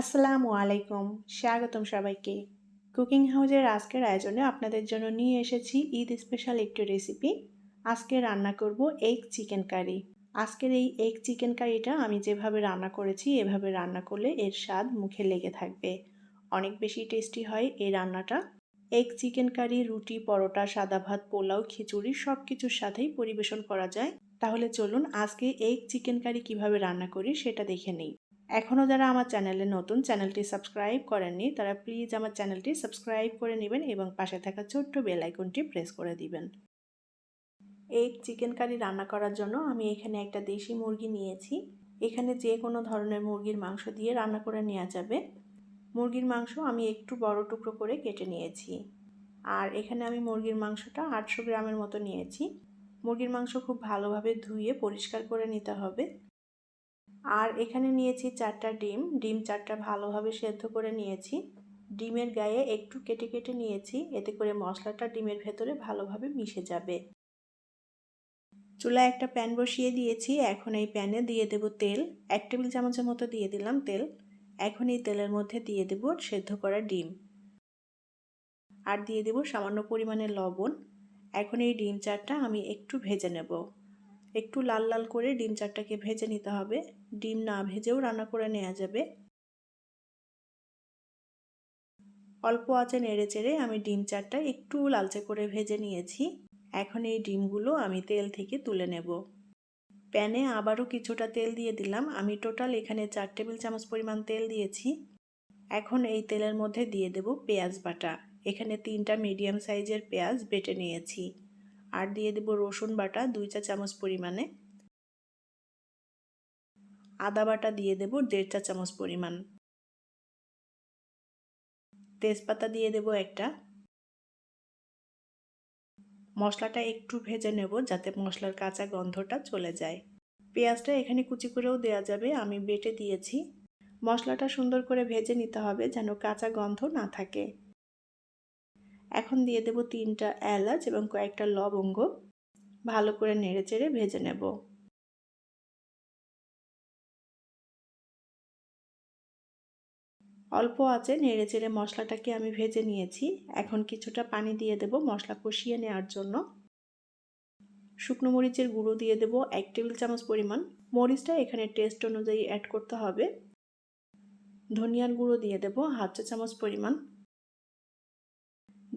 আসসালামু আলাইকুম, স্বাগতম সবাইকে। কুকিং হাউজের আজকের আয়োজনে আপনাদের জন্য নিয়ে এসেছি ঈদ স্পেশাল একটি রেসিপি। আজকে রান্না করব এগ চিকেন কারি। আজকের এই এগ চিকেন কারিটা আমি যেভাবে রান্না করেছি, এভাবে রান্না করলে এর স্বাদ মুখে লেগে থাকবে। অনেক বেশি টেস্টি হয় এই রান্নাটা। এগ চিকেন কারি, রুটি, পরোটা, সাদা ভাত, পোলাও, খিচুড়ি সব কিছুর সাথেই পরিবেশন করা যায়। তাহলে চলুন আজকে এগ চিকেন কারি কীভাবে রান্না করি সেটা দেখে নিই। এখনও যারা আমার চ্যানেলে নতুন, চ্যানেলটি সাবস্ক্রাইব করেননি, তারা প্লিজ আমার চ্যানেলটি সাবস্ক্রাইব করে নেবেন এবং পাশে থাকা ছোট্ট বেল আইকনটি প্রেস করে দিবেন। এই চিকেন কারি রান্না করার জন্য আমি এখানে একটা দেশি মুরগি নিয়েছি। এখানে যে কোনো ধরনের মুরগির মাংস দিয়ে রান্না করে নেওয়া যাবে। মুরগির মাংস আমি একটু বড় টুকরো করে কেটে নিয়েছি। আর এখানে আমি মুরগির মাংসটা আটশো গ্রামের মতো নিয়েছি। মুরগির মাংস খুব ভালোভাবে ধুয়ে পরিষ্কার করে নিতে হবে। আর এখানে নিয়েছি চারটা ডিম। ডিম চারটা ভালোভাবে সেদ্ধ করে নিয়েছি। ডিমের গায়ে একটু কেটে কেটে নিয়েছি। এতে করে মশলাটা ডিমের ভেতরে ভালোভাবে মিশে যাবে। চুলায় একটা প্যান বসিয়ে দিয়েছি। এখন এই প্যানে দিয়ে দেব তেল। এক টেবিল চামচের মতো দিয়ে দিলাম তেল। এখন এই তেলের মধ্যে দিয়ে দেব সেদ্ধ করা ডিম। আর দিয়ে দেব সামান্য পরিমাণে লবণ। এখন এই ডিম চারটা আমি একটু ভেজে নেব। একটু লাল লাল করে ডিম চারটাকে ভেজে নিতে হবে। ডিম না ভেজেও রান্না করে নেওয়া যাবে। অল্প আঁচে নেড়ে চেড়ে আমি ডিম চারটা একটু লালচে করে ভেজে নিয়েছি। এখন এই ডিমগুলো আমি তেল থেকে তুলে নেব। প্যানে আবারও কিছুটা তেল দিয়ে দিলাম। আমি টোটাল এখানে চার টেবিল চামচ পরিমাণ তেল দিয়েছি। এখন এই তেলের মধ্যে দিয়ে দেব পেঁয়াজ বাটা। এখানে তিনটা মিডিয়াম সাইজের পেঁয়াজ বেটে নিয়েছি। আর দিয়ে দেব রসুন বাটা দুই চা চামচ পরিমাণে। আদা বাটা দিয়ে দেব দেড় চা চামচ পরিমাণ। তেজপাতা দিয়ে দেব একটা। মশলাটা একটু ভেজে নেব যাতে মশলার কাঁচা গন্ধটা চলে যায়। পেঁয়াজটা এখানে কুচি করেও দেওয়া যাবে, আমি বেটে দিয়েছি। মশলাটা সুন্দর করে ভেজে নিতে হবে যেন কাঁচা গন্ধ না থাকে। এখন দিয়ে দেব তিনটা এলাচ এবং কয়েকটা লবঙ্গ। ভালো করে নেড়ে চেড়ে ভেজে নেব। অল্প আছে, নেড়ে চেড়ে মশলাটাকে আমি ভেজে নিয়েছি। এখন কিছুটা পানি দিয়ে দেব মশলা কষিয়ে নেওয়ার জন্য। শুকনো মরিচের গুঁড়ো দিয়ে দেব এক টেবিল চামচ পরিমাণ। মরিচটা এখানে টেস্ট অনুযায়ী অ্যাড করতে হবে। ধনিয়ার গুঁড়ো দিয়ে দেব হাফ চা চামচ পরিমাণ।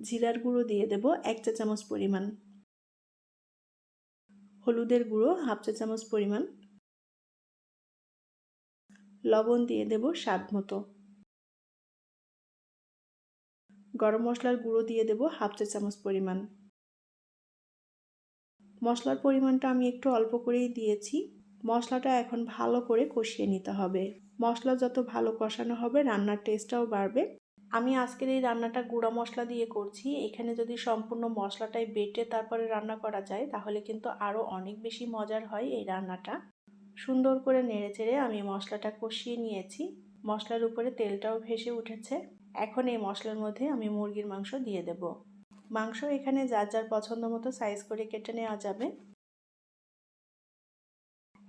জিরার গুঁড়ো দিয়ে দেব এক চা চামচ পরিমাণ। হলুদের গুঁড়ো হাফ চা চামচ পরিমাণ। লবণ দিয়ে দেব স্বাদ মতো। গরম মশলার গুঁড়ো দিয়ে দেব হাফ চা চামচ পরিমাণ। মশলার পরিমাণটা আমি একটু অল্প করেই দিয়েছি। মশলাটা এখন ভালো করে কষিয়ে নিতে হবে। মশলা যত ভালো কষানো হবে, রান্নার টেস্টটাও বাড়বে। আমি আজকের এই রান্নাটা গুঁড়া মশলা দিয়ে করছি। এখানে যদি সম্পূর্ণ মশলাটাই বেটে তারপরে রান্না করা যায়, তাহলে কিন্তু আরও অনেক বেশি মজার হয় এই রান্নাটা। সুন্দর করে নেড়ে চেড়ে আমি মশলাটা কষিয়ে নিয়েছি। মশলার উপরে তেলটাও ভেসে উঠেছে। এখন এই মশলার মধ্যে আমি মুরগির মাংস দিয়ে দেব। মাংস এখানে যার যার পছন্দ মতো সাইজ করে কেটে নেওয়া যাবে।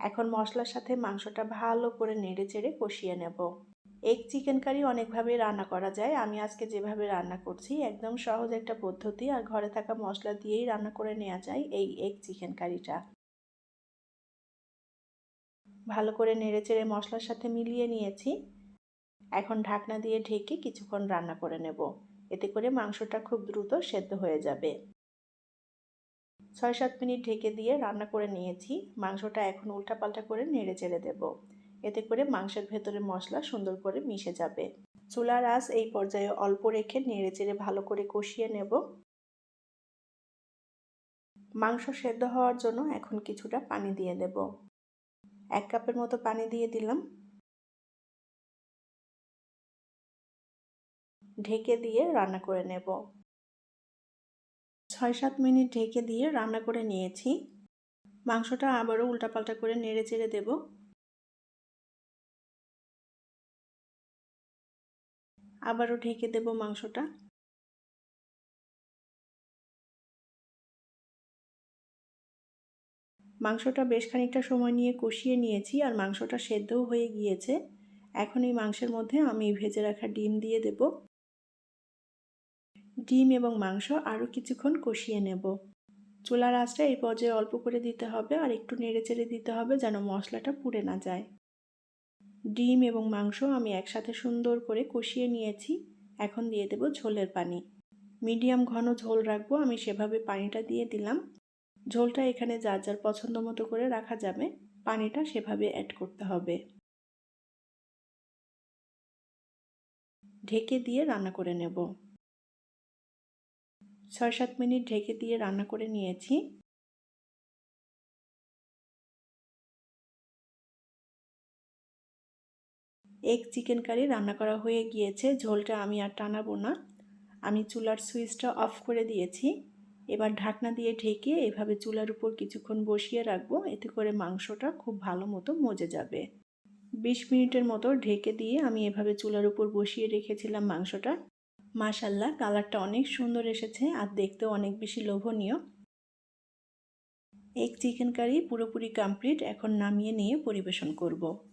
এখন মশলার সাথে মাংসটা ভালো করে নেড়ে চেড়ে কষিয়ে নেব। এগ চিকেন কারি অনেকভাবে রান্না করা যায়। আমি আজকে যেভাবে রান্না করছি, একদম সহজ একটা পদ্ধতি আর ঘরে থাকা মশলা দিয়েই রান্না করে নেওয়া যায় এই এগ চিকেন কারিটা ভালো করে নেড়ে চেড়ে মশলার সাথে মিলিয়ে নিয়েছি। এখন ঢাকনা দিয়ে ঢেকে কিছুক্ষণ রান্না করে নেব। এতে করে মাংসটা খুব দ্রুত সেদ্ধ হয়ে যাবে। ছয় সাত মিনিট ঢেকে দিয়ে রান্না করে নিয়েছি। মাংসটা এখন উল্টাপাল্টা করে নেড়ে চেড়ে দেবো। এতে করে মাংসের ভেতরে মশলা সুন্দর করে মিশে যাবে। চুলার আঁচ এই পর্যায়ে অল্প রেখে নেড়ে চেড়ে ভালো করে কষিয়ে নেব। মাংস সেদ্ধ হওয়ার জন্য এখন কিছুটা পানি দিয়ে দেব। এক কাপের মতো পানি দিয়ে দিলাম। ঢেকে দিয়ে রান্না করে নেব। ছয় সাত মিনিট ঢেকে দিয়ে রান্না করে নিয়েছি। মাংসটা আবারও উল্টাপাল্টা করে নেড়ে চেড়ে দেবো। আবারও ঢেকে দেব মাংসটা। মাংসটা বেশ খানিকটা সময় নিয়ে কষিয়ে নিয়েছি আর মাংসটা সেদ্ধও হয়ে গিয়েছে। এখন এই মাংসের মধ্যে আমি ভেজে রাখা ডিম দিয়ে দেব। ডিম এবং মাংস আরও কিছুক্ষণ কষিয়ে নেব। চুলার আঁচটা এই পর্যায়ে অল্প করে দিতে হবে আর একটু নেড়ে চেড়ে দিতে হবে যেন মশলাটা পুড়ে না যায়। ডিম এবং মাংস আমি একসাথে সুন্দর করে কষিয়ে নিয়েছি। এখন দিয়ে দেব ঝোলের পানি। মিডিয়াম ঘন ঝোল রাখব, আমি সেভাবে পানিটা দিয়ে দিলাম। ঝোলটা এখানে যার যার পছন্দ মতো করে রাখা যাবে, পানিটা সেভাবে অ্যাড করতে হবে। ঢেকে দিয়ে রান্না করে নেব। ছয় সাত মিনিট ঢেকে দিয়ে রান্না করে নিয়েছি। এগ চিকেন কারি রান্না করা হয়ে গিয়েছে। ঝোলটা আমি আর টানাবো না। আমি চুলার সুইচটা অফ করে দিয়েছি। এবার ঢাকনা দিয়ে ঢেকে এভাবে চুলার উপর কিছুক্ষণ বসিয়ে রাখব। এতে করে মাংসটা খুব ভালো মতো মজে যাবে। বিশ মিনিটের মতো ঢেকে দিয়ে আমি এভাবে চুলার উপর বসিয়ে রেখেছিলাম মাংসটা। মাশাল্লাহ, কালারটা অনেক সুন্দর এসেছে আর দেখতেও অনেক বেশি লোভনীয়। এক চিকেন কারি পুরোপুরি কমপ্লিট। এখন নামিয়ে নিয়ে পরিবেশন করব।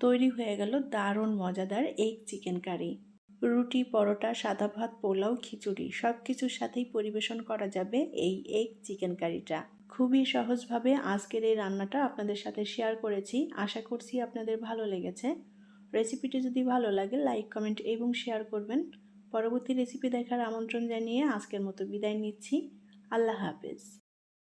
তৈরি হয়ে গেল দারুণ মজাদার এগ চিকেন কারি রুটি, পরোটা, সাদা ভাত, পোলাও, খিচুড়ি সব কিছুর সাথেই পরিবেশন করা যাবে এই এগ চিকেন কারিটা খুবই সহজভাবে আজকের এই রান্নাটা আপনাদের সাথে শেয়ার করেছি। আশা করছি আপনাদের ভালো লেগেছে। রেসিপিটি যদি ভালো লাগে লাইক কমেন্ট এবং শেয়ার করবেন। পরবর্তী রেসিপি দেখার আমন্ত্রণ জানিয়ে আজকের মতো বিদায় নিচ্ছি। আল্লাহ হাফেজ।